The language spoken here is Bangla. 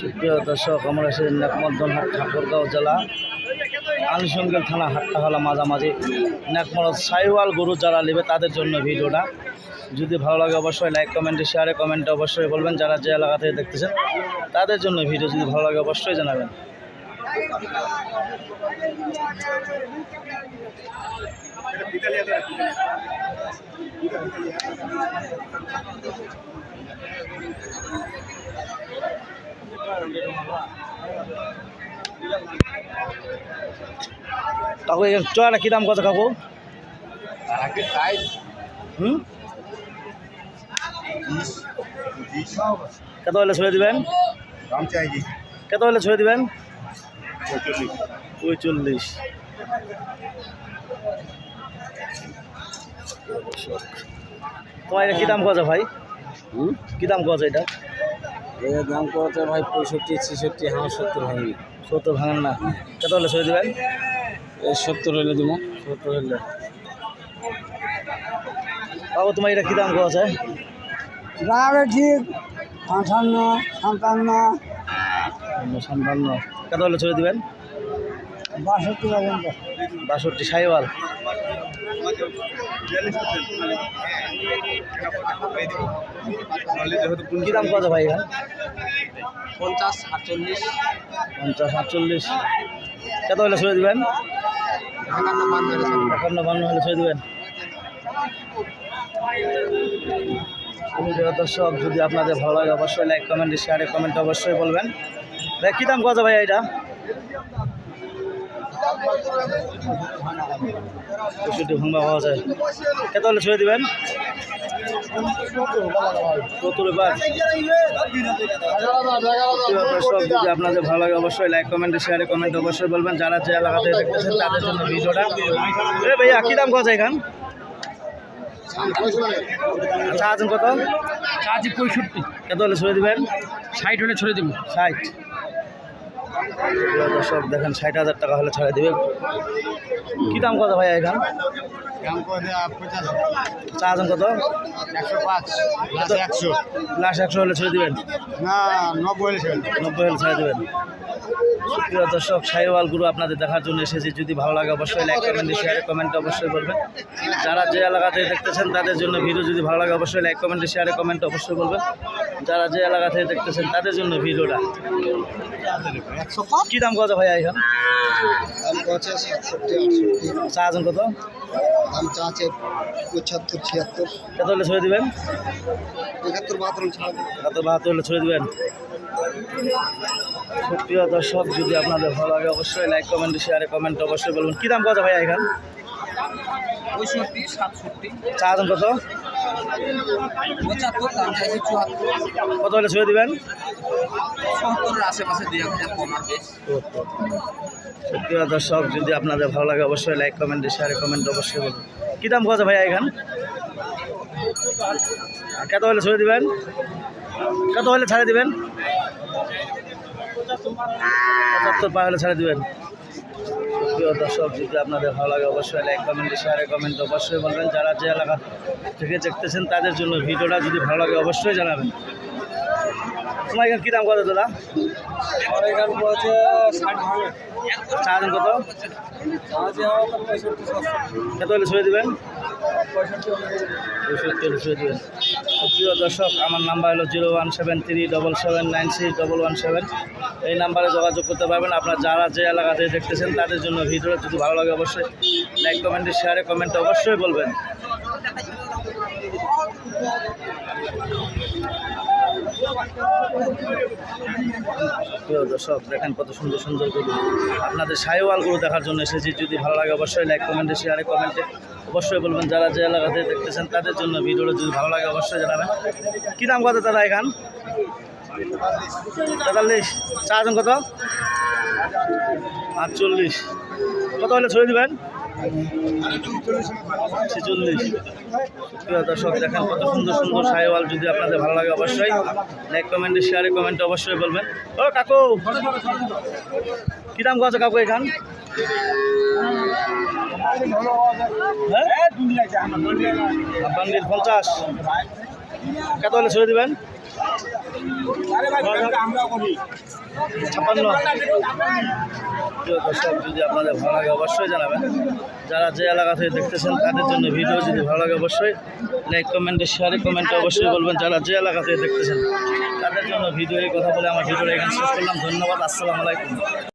সুপ্রিয় দর্শক, আমরা সেই নেকমদ্দন হাট, ঠাকুরগাঁও জেলা আনুষঙ্গিক থানা হাটটা হলো মাঝামাঝি। নেকমরদ সাইওয়াল গরু যারা নেবে তাদের জন্য ভিডিওটা। যদি ভালো লাগে অবশ্যই লাইক কমেন্টে শেয়ারে কমেন্টে অবশ্যই বলবেন। যারা যে এলাকা থেকে দেখতেছেন, তাদের জন্য ভিডিও যদি ভালো লাগে অবশ্যই জানাবেন। কাকু এই চড়াটা কী দাম কত কাকু হুম? কত হলে ছড়ে দিবেন? কত হলে ছড়ে দিবেন? পঁয়চল্লিশ। তোমার এটা কী দাম কত ভাই? কী দাম কত এটা? এর দাম কত ভাই? পঁয়ষট্টি ছেষট্টি হ্যাঁ সত্তর ভাঙি সত্তর ভাঙেন না। কত হলে সরে দেবেন? এই সত্তর হলে দেবো। সত্তর হলে। বাবু তোমার এটা কী দাম আছে? দাম ঠিক আঠান্ন সাতান্ন সাতান্ন। কত হলে ছেড়ে দিবেন? বাষট্টি পর্যন্ত। বাষট্টি সাইওয়াল। কী দাম কত ভাই এখানে? পঞ্চাশ আটচল্লিশ। পঞ্চাশ আটচল্লিশ। কত হলে ছড়ে দিবেন? একান্ন বান্ন হলে ছড়ে দিবেন। দর্শক যদি আপনাদের ভালো লাগে অবশ্যই লাইক কমেন্ট শেয়ারে কমেন্ট অবশ্যই বলবেন। ভাই কী দাম কত ভাই এটা? পঁয়ষট্টি ভাঙবা পাওয়া যায়। কত হলে ছড়ে দিবেন। আপনাদের ভালো লাগে অবশ্যই লাইক কমেন্টে শেয়ারে কমেন্ট অবশ্যই বলবেন। যারা যে এলাকাতে দেখতেছেন তাদের জন্য ভিডিওটা। ভাইয়া কী দাম কত এখান? আচ্ছা আছেন কত? চার্জি পঁয়ষট্টি। কত হলে ছড়ে দিবেন। ষাট হলে ছড়ে দেবো। ষাট। দর্শক দেখেন ষাট হাজার টাকা হলে ছাড়ে দিবে। কী দাম কত ভাইয়া এখান? দাম চা আছেন কত? একশো পাঁচ একশো। লাস্ট একশো হলে ছেড়ে দিবেন? না নব্বই হলে নব্বই হলে ছেড়ে দেবেন। প্রিয় দর্শক সাইওয়াল গুরু আপনাদের দেখার জন্য এসেছি। যদি ভালো লাগে অবশ্যই লাইক কমেন্ট শেয়ারে কমেন্ট অবশ্যই করবেন যারা যে এলাকাতে দেখতেছেন তাদের জন্য ভিডিও যদি ভালো লাগে অবশ্যই লাইক কমেন্ট শেয়ারে কমেন্ট অবশ্যই বলবেন। যারা যে এলাকা থেকে দেখতেছেন তাদের জন্য ভিডিওটা। কী দাম কত ভাইয়া এখান? দাম কছে চা আছেন কত? দাম চা আছে পঁচাত্তর ছিয়াত্তর। কত হলে ছেড়ে দিবেন? একাত্তর বাহাত্তর ছাড় কত বাহাত্তর হলে ছেড়ে দিবেন? প্রিয় দর্শক যদি আপনাদের ভালো লাগে অবশ্যই লাইক কমেন্ট শেয়ারে কমেন্ট অবশ্যই বলবেন। কী দাম কত ভাই এখান? পঁয়ষট্টি সাতষট্টি। চা আছেন কত? পঁচাত্তর দাম চাইছে চুয়াত্তর। কত হলে ছেড়ে দিবেন? সত্তরের আশেপাশে দুই এক হাজার কম আর বেশ দর্শক যদি আপনাদের ভালো লাগে অবশ্যই লাইক কমেন্ট শেয়ারে কমেন্ট অবশ্যই বলুন। কী দাম কত ভাইয়া এখান? কত হলে ছেড়ে দিবেন? কত হলে ছাড়ে দিবেন? পঁচাত্তর পার হলে ছাড়ে দিবেন। প্রিয় দর্শক যদি আপনাদের ভালো লাগে অবশ্যই লাইক কমেন্ট শেয়ারে কমেন্ট অবশ্যই বলবেন। যারা যে এলাকা থেকে দেখতেছেন তাদের জন্য ভিডিওটা যদি ভালো লাগে অবশ্যই জানাবেন। তোমার এখানে কী দাম কত দাদা? চা দিন কত? কত হলে ছুঁয়ে দেবেন। পঁয়ষট্টি হলে ছুঁয়ে দেবেন। প্রিয় দর্শক, আমার নাম্বার হলো zero one seven three double seven nine six double one seven. এই নাম্বারে যোগাযোগ করতে পারবেন। আপনার যারা যে এলাকাতে দেখতেছেন, তাদের জন্য ভিডিওটা যদি ভালো লাগে, অবশ্যই লাইক কমেন্টে শেয়ারে কমেন্টে অবশ্যই বলবেন। দর্শক, দেখেন কত সুন্দর সুন্দর গরু। আপনাদের সাইওয়ালগুলো দেখার জন্য এসেছি। যদি ভালো লাগে অবশ্যই লাইক কমেন্টে শেয়ারে কমেন্টে অবশ্যই বলবেন যারা যে এলাকাতে দেখতেছেন তাদের জন্য ভিডিওটা যদি ভালো লাগে অবশ্যই জানাবেন। কী দাম কত দাদা এখান? তেতাল্লিশ। চারজন কত? আটচল্লিশ। কত হলে ছড়িয়ে দিবেন? ছেচল্লিশ। প্রিয় দর্শক, দেখেন কত সুন্দর সুন্দর সাইওয়াল যদি আপনাদের ভালো লাগে অবশ্যই লাইক কমেন্টে শেয়ারে কমেন্টে অবশ্যই বলবেন। ও কাকু, কী দাম কত কাকু এখান? হ্যাঁ? পঞ্চাশ। কত হলে ছেড়ে দিবেন? ছাপ্পান্ন যদি আপনাদের ভালো লাগে অবশ্যই জানাবেন। যারা যে এলাকা থেকে দেখতেছেন তাদের জন্য ভিডিও যদি ভালো লাগে অবশ্যই লাইক কমেন্টে শেয়ারে কমেন্টে অবশ্যই বলবেন। যারা যে এলাকা থেকে দেখতেছেন তাদের জন্য ভিডিও এই কথা বলে আমার ভিডিওটা এখানে শেষ করলাম। ধন্যবাদ আসসালামু আলাইকুম।